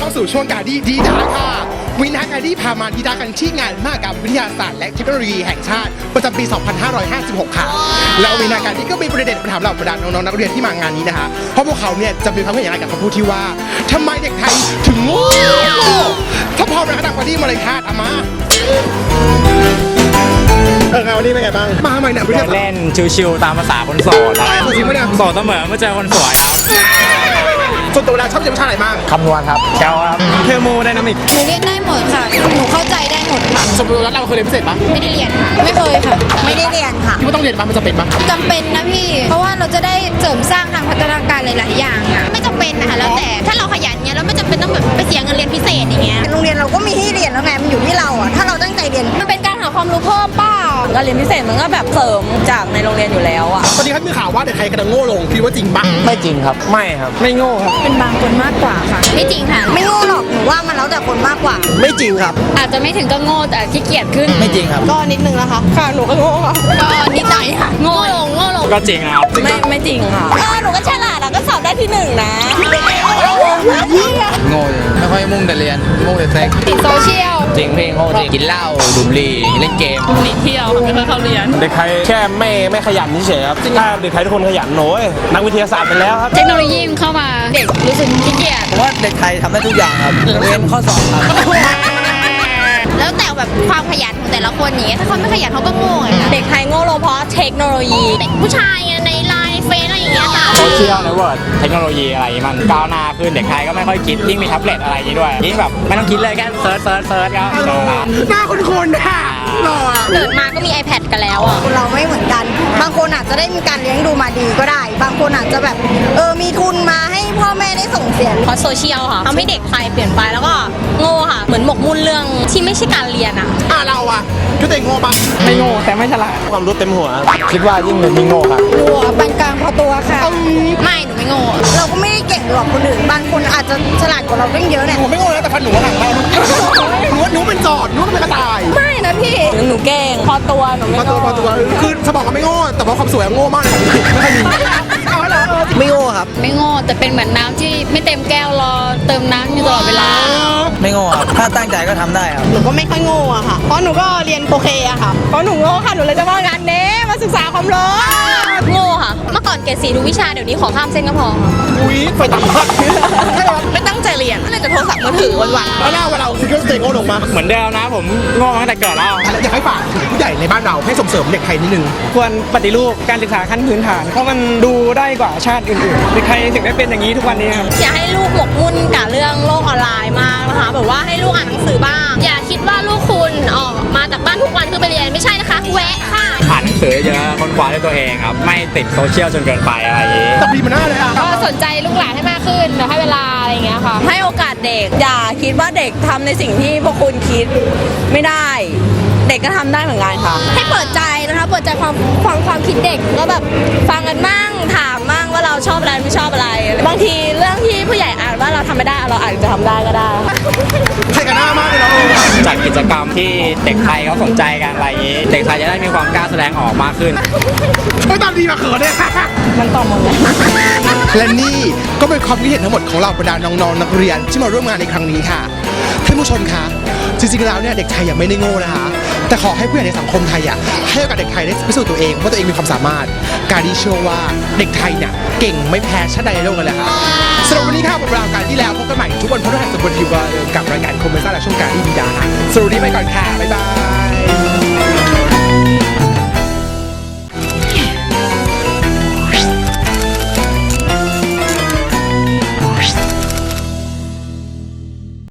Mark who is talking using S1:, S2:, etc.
S1: เข้าสู่ช่วงการดีดีดาค่ะ วินาการดีพามาดีดากันที่งานมหกรรมวิทยาศาสตร์และเทคโนโลยีแห่งชาติประจำปี 2556 ค่ะ แล้ววินาการดีก็มีประเด็นมาถามเหล่าบรรดาน้องๆนักเรียนที่มางานนี้นะคะ เพราะพวกเขาเนี่ยจะมีความเห็นอย่างไรกับคำพูดที่ว่าทำไมเด็กไทยถึงโง่ถ้าพร้อมแล้วดังกว่านี้มาเลยค่ะอามาเอองานวันนี้เป็นไงบ้าง มาใหม่เนี่ยวิทยาศาสตร์
S2: เล่นชิวๆตามภาษาคนโสดครับ
S1: จริงปะเนี่ย
S2: โสดเสมอเมื่อเจอคนสวยครับ
S1: ส่วนตัวแล้วชอบเรียนวิชาอะไรบ้าง
S2: คำนวณครับแคลครับเทอร์โมไดนามิก
S3: หนูเรียนได้หมดค่ะ หนูเข้าใจได้หมดค่ะ
S1: สมมติว่าเราเคยเรียนพิเศษปะ
S3: ไม่ได้เรียนค่ะ ไม่เคยค่ะ ไม่ได้เรียนค่ะ
S1: คิดว่าต้องเรียนปะมันจะเป็นปะ
S3: จำเป็นนะพี่ เพราะว่าเราจะได้เสริมสร้างทางพัฒนาการหลายๆอย่างอะไม่จำเป็นนะคะแล้วแต่ ถ้าเราขยันเงี้ยเราไม่จำเป็นต้องแบบไปเสียเงินเรียนพิเศษอย่างเงี้ย
S4: โรงเรียนเราก็มีที่เรียนแล้วไง มันอยู่ที่เราอะ ถ้าเราตั้ง ใจเรียน
S3: มันเป็นการหาความรู้เพิ่มเปล่า
S4: การเรียนพิเศษมันก็แบบเสริมจากในโรงเรียนอยู่แล้วอะ
S1: ตอนนี้เขามีข่าวว่าเด็กไทยกำลังโง่ลงคิดว่าจริงปะ
S2: ไม่จริงครับ ไม่ครับ ไม่โง่ครับ
S3: เป็นบางคนมากกว่าค่ะ ไม่จริงค่ะ
S4: ไม่โง่หรอกหนูว่ามันแล้วแต่คนมากกว่า
S1: ไม่จริงครับ
S3: อาจจะไม่ถึงก็โง่แต่ขี้เกียจขึ้น
S2: ไม่จริงครับ
S4: ก็นิดนึงนะคะค่ะหนูก็โง่ค่ะ
S3: ก็นิดหน่อยค่ะ โง่ลงโง่ลง
S2: ก็จริงนะครับ
S4: ไม่ไม่จริงค่ะเออหนูก็ฉลาดอะก็สอบได้ที่หนึ่งนะ
S5: โง่เลยไม่ ค่อยมุ่งแต่เรียน มุ่งแต่เซ็ก
S3: ติดโซเชียล
S5: จริงพี่โง่จริงกินเหล้าดูดบุหรี่เล่นเกม
S3: หนีเที่ยวไม่ค่อยเข้าเรียน
S6: เด็กไทยแค่ไม่ไม่ขยันเฉยๆครับถ้าเด็กไทยทุกคนขยันโน้ยนักวิทยาศาสตร์ไปแล้วครับ
S3: เทคโนโลยีมันเข้ามาเด็กรู้สึกขี้เกียจ
S5: ผมว่าเด็กไทยทำได้ทุกอย่างครับเรียนข้อสอบครับ
S3: แล้วแต่แบบความขยันของแต่ละคนอย่างเงี้ยถ้าเขาไม่ขยันเขาก็โง่ไงคะ
S4: เด็กไทยโง่ลงเพราะเทคโนโลยี
S3: เด็กผู้ชายไงในไลน์ เฟซอะไรอย่างเงี้ยค่ะ
S2: โซเชียลเนเวิร์ดเทคโนโลยีอะไรมันก้าวหน้าขึ้นเด็กไทยก็ไม่ค่อยคิดยิ่งมีแท็บเล็ตอะไรอย่างนี้ด้วยยิ่งแบบไม่ต้องคิดเลยแค่เซิร์ชเซิร์ชเซิร์ชก็
S1: หน้าคุณคุณค่ะ หล่ออะ
S3: เกิดมาก็มี iPad กันแล้วอะ
S4: คนเราไม่เหมือนกัน บางคนอาจจะได้มีการเลี้ยงดูมาดีก็ได้ บางคนอาจจะแบบเออมีทุนมาให้พ่อแม่ได้ส่งเสีย
S3: เพราะโซเชียลค่ะทำให้เด็กไทยเปลี่ยนไปแล้วก็โง่ค่ะ เหมือนหมกมุ่นเรื่องที่ไม่ใช่การเรียนอะ
S1: อะเราอะคิดว่าตัวเองโง่ปะ
S2: ไม่โง่แต่ไม่ฉลาด
S6: ความรู้เต็มหัว
S2: คิดว่ายิ่งเรียนยิ่งโง่ครับ
S4: หัวปานกลางพอตัวค่ะ
S3: ไม่หนูไม่โง่
S4: เราก็ไม่ได้เก่งหรอกคนอื่น บางคนอาจจะฉลาดกว่าเราตั้งเยอะเนี่ย
S1: ผมไม่โง่นะแต่พันหนูหลังเราหนูหนูเป็นจอดหนูเป็นกระต่าย
S4: ไม่นะพี่หนูเก่ง พอตัวหนูไม่
S1: พอตัวพอตัวคือสมองก็ไม่โง่แต่ว่าความสวยอะโง่มากเลยไม่ค่อยมีเอาละ
S5: ไม่โง่ครับ
S3: ไม่โง่แต่เป็นเหมือนน้ำที่ไม่เต็มแก้วรอเติมน้ำอยู่ตลอดเวลา
S5: ไม่โง่ครับถ้าตั้งใจก็ทำได้ครับ
S4: หนูก็ไม่ค่อยโง่อะค่ะ เพราะหนูก็เรียนโอเคอะค่ะเพราะหนูโง่ค่ะหนูเลยจะว่างานเน้มาศึกษาความรู้
S3: โง่ค่ะเมื่อก่อนเก รดสีทุกวิชาเดี๋ยวนี้ขอข้ามเส้นก็พอค่ะ
S1: อุ้ยไปต่างประเทศ
S4: ไม่ตั้งใจเรียนก็เลยจะโทรศัพท์มือถือวัน
S1: แล้วหน้าว่าเราคิดว่าตัวเองโง่ลงปะ
S2: เหมือนเดิมนะผมโง่มาตั้งแต่เกิดแล้ว
S1: อยากให้ฝากถึงผู้ใหญ่ในบ้านเราให้ส่งเสริมเด็กไทยนิดนึง
S7: ควรปฏิรูปการศึกษาขั้นพื้นฐาน เพราะมันดูได้กว่าชาติอื่นๆเด็กไทยถึงได้เป็นอย่างนี้ทุกวันนี้ครับ
S3: อย่าให้ลูกหมกมุ่นกับเรื่องโลกออนไลน์มากนะคะแบบว่าให้ลูกอ่านหนังสือบ้าง อย่าคิดว่าลูกคุณออกมาจากบ้านทุกวันเพื่อไปเรียนไม่ใช่นะคะแวะค่ะ
S2: อ่านหนังสือเยอะค้นคว้าด้วยตัวเองครับ ไม่ติดโซเชียลจนเกินไปอะไรอย่างนี้
S1: ตับดีมันหน้าเลยอะ
S3: ก็สนใจลูกหลานให้มากขึ้นเดี๋ยวให้เวลาอะไรอย่างเงี้ยค่ะ
S4: ให้โอกาสเด็ก อย่าคิดว่าเด็กทำในสิ่งที่พวกคุณคิดไม่ได้ เด็กก็ทำได้เหมือนกันค่ะ
S3: ให้เปิดใจนะคะเปิดใจความฟังความคิดเด็กก็แบบฟังกันมั่งถามมั่งว่าเราชอบอะไรไม่ชอบอะไร บางทีเรื่องที่ผู้ใหญ่อ่านว่าเราทำไม่ได้เราอาจจะทำได้ก็ได้
S1: ใช่กันหน้ามากเลยเนาะ
S2: จัดกิจกรรมที่เด็กไทยเขาสนใจกันอะไรอย่างนี้ เด็กไทยจะได้มีความกล้าแสดงออกมากขึ้น
S1: ไม่ตามดีมาเขินเนี่ย
S4: มันต่อหมดเลย
S1: และนี่ก็เป็นความคิดเห็นทั้งหมดของเราบรรดาน้องๆนักเรียนที่มาร่วมงานในครั้งนี้ค่ะท่านผู้ชมคะจริงๆแล้วเนี่ยเด็กไทยยังไม่ได้โง่นะคะ แต่ขอให้ผู้ใหญ่ในสังคมไทยอะให้โอกาสเด็กไทยได้พิสูจน์ตัวเองว่าตัวเองมีความสามารถ การที่เชื่อว่าเด็กไทยเนี่ยเก่งไม่แพ้ชาติใดในโลกกันเลยค่ะ สำหรับวันนี้ครับผมราวลาการที่แล้วพบกันใหม่ทุกวันพฤหัสบดีวันกับรายการคอมเมซ่าและช่องการที่ดีดาสำหรับวันนี้ไปก่อนค่ะบ๊ายบาย